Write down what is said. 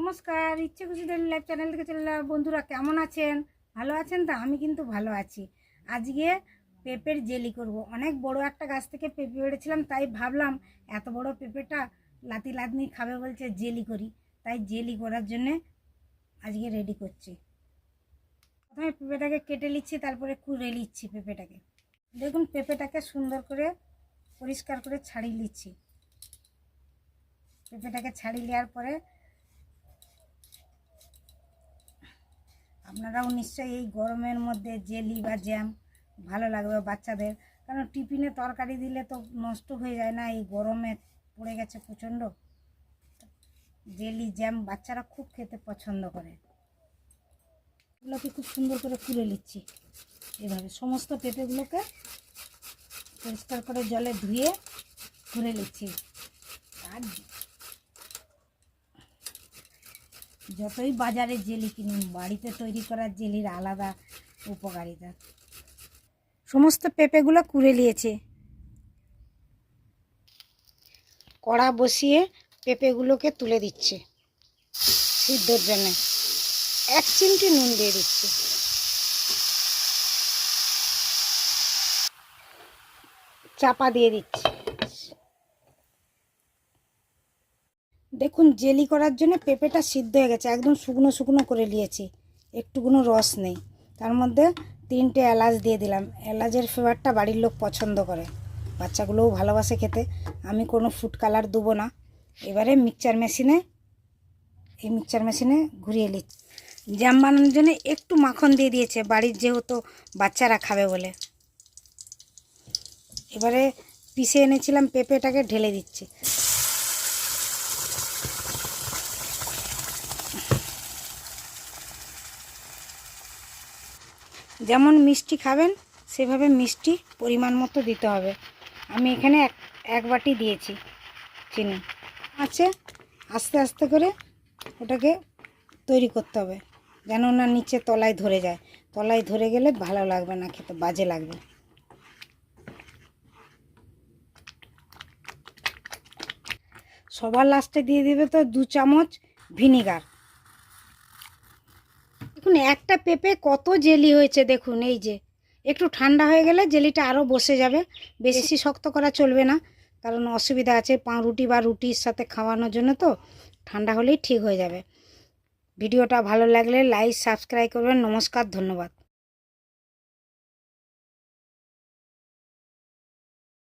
নমস্কার, ইচ্ছে খুশি ডেলি লাইভ চ্যানেল থেকে চলে। বন্ধুরা, কেমন আছেন? ভালো আছেন তো? আমি কিন্তু ভালো আছি। আজকে পেঁপের জেলি করব। অনেক বড় একটা গাছ থেকে পেঁপে পেড়েছিলাম তাই ভাবলাম এত বড় পেঁপেটা লাতি লাতনি খাবে বলছে, জেলি করি। তাই জেলি করার জন্যে আজকে রেডি করছি। প্রথমে পেঁপেটাকে কেটে নিচ্ছি, তারপরে কুড়ে নিচ্ছি পেঁপেটাকে। দেখুন, পেঁপেটাকে সুন্দর করে পরিষ্কার করে ছাড়িয়ে নিচ্ছি। পেঁপেটাকে ছাড়িয়ে নেওয়ার পরে আপনারাও নিশ্চয়ই এই গরমের মধ্যে জেলি বা জ্যাম ভালো লাগবে বাচ্চাদের। কারণ টিফিনে তরকারি দিলে তো নষ্ট হয়ে যায় না, এই গরমে পড়ে গেছে প্রচণ্ড। জেলি, জ্যাম বাচ্চারা খুব খেতে পছন্দ করে। এগুলোকে খুব সুন্দর করে কুড়ে নিচ্ছি। এভাবে সমস্ত পেঁপেগুলোকে পরিষ্কার করে জলে ধুয়ে কুড়ে নিচ্ছি। আর যতই বাজারে জেলি কিনুন, বাড়িতে তৈরি করা জেলির আলাদা উপকারিতা। সমস্ত পেঁপেগুলো কুড়ে নিয়েছে। কড়া বসিয়ে পেঁপেগুলোকে তুলে দিচ্ছে সিদ্ধর জন্যে। এক চিমটি নুন দিয়ে দিচ্ছে। চাপা দিয়ে দিচ্ছি। দেখুন, জেলি করার জন্য পেঁপেটা সিদ্ধ হয়ে গেছে, একদম শুকনো শুকনো করে নিয়েছি। একটুকুনো রস নেই। তার মধ্যে তিনটে এলাচ দিয়ে দিলাম। এলাচের ফ্লেভারটা বাড়ির লোক পছন্দ করে। বাচ্চাগুলোও ভালোবাসে খেতে। আমি কোনো ফুড কালার দেবো না। এবারে মিক্সচার মেশিনে এই মিক্সচার মেশিনে ঘুরিয়ে নিচ্ছি। জ্যাম বানানোর জন্য একটু মাখন দিয়ে দিয়েছে, বাড়ির যেহেতু বাচ্চারা খাবে বলে। এবারে পিষে এনেছিলাম পেঁপেটাকে, ঢেলে দিচ্ছি। যেমন মিষ্টি খাবেন, সেভাবে মিষ্টি পরিমাণ মতো দিতে হবে। আমি এখানে এক এক বাটি দিয়েছি চিনি। আছে, আস্তে আস্তে করে ওটাকে তৈরি করতে হবে, যেন না নিচে তলায় ধরে যায়। তলায় ধরে গেলে ভালো লাগবে না, খেতে বাজে লাগবে। সবার লাস্টে দিয়ে দেবে তো দু চামচ ভিনিগার। দেখুন একটা পেঁপে কত জেলি হয়েছে দেখুন এই যে। একটু ঠান্ডা হয়ে গেলে জেলিটা আরও বসে যাবে। বেশি। শক্ত করা চলবে না কারণ অসুবিধা আছে পাউরুটি বা রুটির সাথে খাওয়ানোর জন্য তো ঠান্ডা হলেই ঠিক হয়ে যাবে। ভিডিওটা ভালো লাগলে লাইক সাবস্ক্রাইব করবেন নমস্কার ধন্যবাদ।